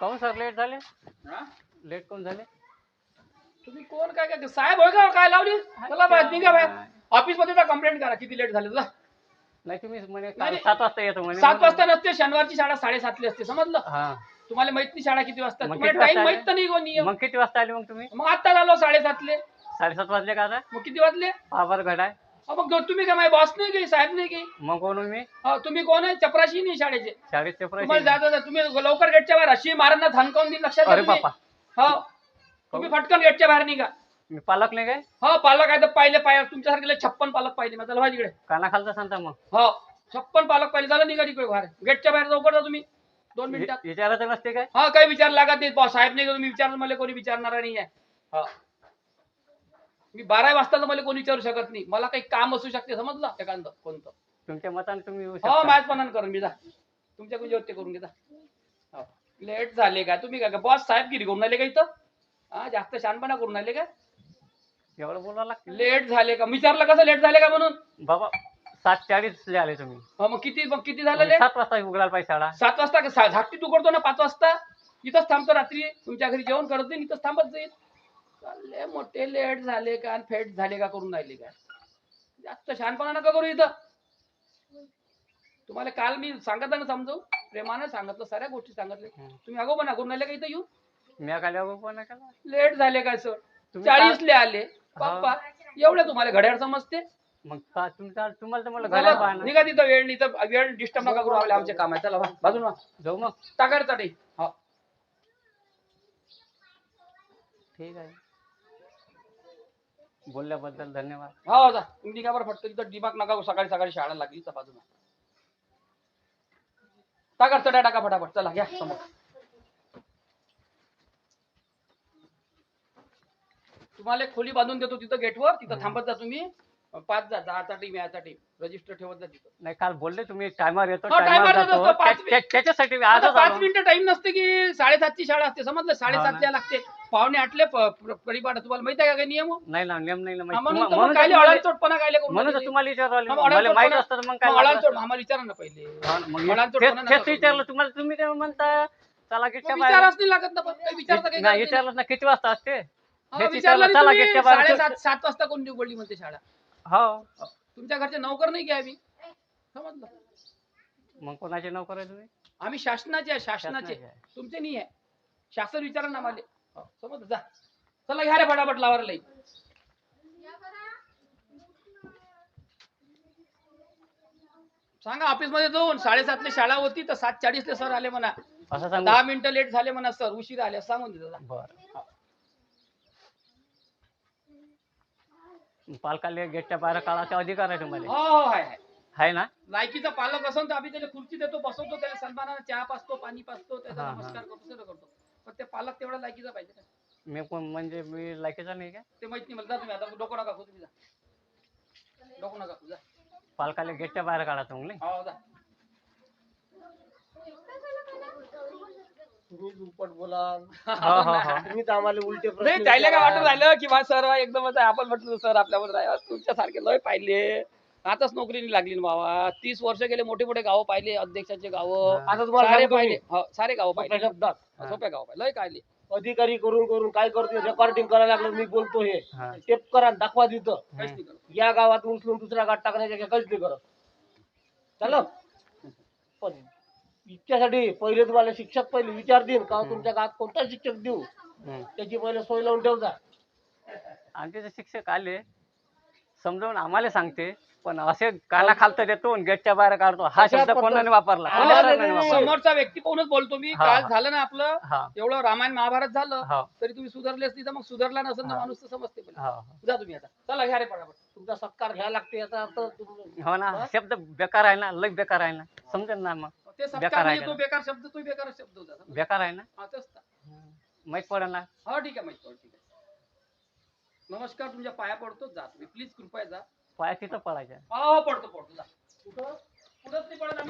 काऊन sir late झाले? हा? लेट कोण झाले? तुम्ही कोण काय काय साहेब होय का? काय लावली? चला बाहेर निघा बाहेर ऑफिसमध्ये जा कंप्लेंट करा. किती लेट झाले जा नाही तुम्ही म्हणे नाही, काल नाही. सात वाजता येतो म्हणे. सात वाजता नसते शनिवारची शाळा साडेसातली असते. समजलं? हा. तुम्हाला माहीत नाही शाळा किती वाजता? मग तुम्हाला किती टाइम वाजता माहीत तर नाही कोण नियम. मग किती वाजता आले मग तुम्ही? मग आता आलो साडेसातले. साडेसात वाजले का आता? मग किती वाजले? आभार घड आहे अहो, मग तुम्ही काय माझे बॉस नाही की साहेब नाही की? मग कोण हो मी? तुम्ही कोण आहे? चपराशी नाही शाळेचे? शाळेत तुम्हाला पेपर जाता जाता तुम्ही लवकर गेटच्या बाहेर अशी मारांना थांबकावून देईन लक्षात घ्या अरे तुम्ही. बापा. हो. तुम्ही फटकन गेटच्या बाहेर निघा. मी पालक नाही काय? हो पालक आहे तर पाहिले पाय तुमच्यासारखे छप्पन पालक पाहिले मग चला तिकडे कानाखालचा सांगता मग. हो छप्पन पालक पाहिले झालं निघा तिकडे बाहेर. गेटच्या बाहेर लवकर जा तुम्ही. दोन मिनिटात. विचारायचं नसते काय? हा काही विचार लागत नाही बॉस साहेब नाही का तुम्ही विचार मला कोणी विचारणार नाही. आहे हा. मी बारा वाजता मला कोणी विचारू शकत नाही. मला काही काम असू शकते समजलं? एखादं कोणतं? तुमच्या मताने तुम्ही येऊ हो शकता. माझ्याच मनानं करून मी जा. तुमच्या कुंजीवर ते करून घेता लेट झाले का? तुम्ही काय बॉस साहेबगिरी करून आले का इथं? हा जास्त शहाणपणा करून आले का? एवढं बोलावं लागते. लेट झाले का? विचारलं कसं लेट झाले का म्हणून? बाबा सात चाळीस आले तुम्ही. हो, मग किती मग किती झालं लेट? सात वाजता उघडायला पाहिजे शाळा. सात वाजता का? सा- झाकटी तू करतो ना पाच वाजता? इथंच थांबतो रात्री. तुमच्या घरी जेवण करत नाही इथंच थांबत जाईल. चालले मोठे लेट झाले का आणि फेट झाले का करून राहिले का? जास्त शहाणपणा नका करू इथं. तुम्हाला काल मी सांगत ना समजू? प्रेमाने सांगितलं साऱ्या गोष्टी सांगितले हम्म. तुम्ही अगो पण करून राहिले का इथं येऊ मी काय पण केला. लेट झाले काय सर तुम्ही चाळीसले आले. पप्पा एवढे तुम्हाला घड्याळ समजते? मग का तुमचा तुम्हाला तर मला चला, घड्याळ पाहणं. निघा तिथं वेळ नाही तर वेळ डिस्टर्ब नका करू आपले आमचे काम आहे चला वा, वा. जाऊ मग. टाकायचं टाटे हा. ठीक आहे. बोलल्याबद्दल धन्यवाद. हो जा. तुम्ही निघा बरं फटकन तिथं दिमाग नका सकाळी सकाळी शाळा लागली बाजूला. टाका चढा टाका फटाफट. चला घ्या समोर. तुम्हाला एक खोली बांधून देतो तिथं गेटवर. तिथं थांबत जा तुम्ही. पाच जा दहाचा टीम याचा टीम रजिस्टर ठेवत जा तिथं. नाही काल बोलले तुम्ही टायमार येतो हो, timer जातो. जातो, पाच त्या- त्या- त्याच्यासाठी मी आता आजच पाच आलो. मिनिटं टाइम नसते की साडेसातची शाळा असते. समजलं? साडेसातला ना. लागते. पावणे आठले प- प- परिपाठ तुम्हाला माहिती आहे का काही नियम? नाही ना नियम नाही ना माहिती. म्हणून तुम्हा- तर मग म्हणून तर कायले तुम्हाला- अडाणचोटपणा कायले करून म्हणून तर राहिले? तुम्हाला विचारलं मग मला अडाणचोटपणा- माहीत असतं तर मग काय मग लागलं अडाणचोट असतं? आम्हाला विचारा ना पहिले. हा, मग अडाणचोटपणा तेच नका तेच करू. विचारलं तुम्हाला तुम्ही काय म्हणता? चला गेटच्या मग बाहेर विचाराच नाही लागत ना पण. काही विचारता काही नाही गरज नाही. विचारलं ना किती वाजता असते? हा, हेच विचारलं विचारलं, चला नाही गेटच्या तुम्ही, बाहेर साडेसात सात वाजता कोण निवडली म्हणते शाळा? हो. तुमच्या घरचे नोकर नाही की आम्ही? समजलं? मग कोणाचे नोकर आहे तुम्ही? आम्ही शासनाचे आहे शासनाचे. शासनाचे आहे. तुमचे नाही आहे. शासन विचारा ना मला समजलं? जा. चला घ्या रे फटाफट लावायला लई. सांगा ऑफिसमध्ये जाऊन साडेसातले शाळा होती तर सात चाळीसले सर आले म्हणा. असं सांगू? दहा मिनिटं लेट झाले म्हणा सर उशीर आले सांगून. बर. पालकाला गेटच्या बाहेर काढायचा अधिकार आहे तुम्हाला. हो हो आहे आहे. आहे ना? लायकीचा पालक असेल तर आम्ही त्याला खुर्ची देतो बसवतो त्याला सन्मानाने चहा पाचतो पाणी पाचतो त्याचा हा, हा. नमस्कार करतो सगळं करतो. पण ते पालक तेवढा लायकीचा पाहिजे का? मी कोण म्हणजे मी लायकीचा नाही का? ते माहीत नाही मला. जा तुम्ही आता डोकं नका खाऊ तुम्ही जा. डोकं नका खाऊ जा. पालकाला गेटच्या बाहेर काढायचं मग नाही? हो जा. तुम्ही दुप्पट हो हो हो. तुम्ही आम्हाला उलटे नाही त्याला काय. वाटत राहिलं की बा सर एकदमच आहे. आपण म्हटलं सर आपल्यावर तुमच्या सारखे लय पाहिले. आताच नोकरी नाही लागली ना बाबा. तीस वर्ष गेले मोठे मोठे गावं पाहिले अध्यक्षाचे गावं. आता तुम्हाला सारे सांगतो पाहिले. हो, सारे गावं सोप्या पाहिले शब्दात. सोप्या गाव पाहिले. लय काढले. अधिकारी करून करून काय करते रेकॉर्डिंग करायला लागलं मी बोलतो हे. हा. टेप करा आणि दाखवा तिथं. काहीच नाही करत. या गावात उचलून दुसऱ्या गावात टाकण्याच्या काही काहीच नाही करत. चाल. पण इच्छासाठी पहिले तुम्हाला शिक्षक पहिले विचार देईन का तुमच्या गावात कोणता शिक्षक देऊ? हम्म. त्याची पहिले सोय लावून ठेवता. आमचे जे शिक्षक आले समजावून आम्हाला सांगते. पण असे काना खालतं देतो आणि गेटच्या बाहेर काढतो. हा शब्द कोणाने वापरला? हा, कोण्या नाही, सरांनी नाही, वापरला? समोरचा व्यक्ती पाहूनच बोलतो मी. हा, काल हा. झालं ना आपलं हा. एवढं रामायण महाभारत झालं हो. तरी तुम्ही सुधारलेच नाही. तर मग सुधारला नसेल तर हा. माणूस तर समजते पण. हो हो. जा तुम्ही आता. चला घ्या रे पटापट. तुमचा सत्कार घ्यायला लागते याचा अर्थ तुम- हो ना शब्द बेकार आहे ना लय बेकार आहे ना. समजेल ना मग? ते बेकार सत्कार आहे नाही तो का? बेकार शब्द तो बेकार शब्द होता? बेकार आहे ना? हा तेच तर. माहीत पडेल ना? हा ठीक आहे माहिती ठीक आहे. नमस्कार तुमच्या पाया पडतो जा तुम्ही. प्लीज कृपया जा. पाया तिथं पडायच्या हा पडतो पडतो. जा. कुठं? कुठंच नाही पडत आम्ही.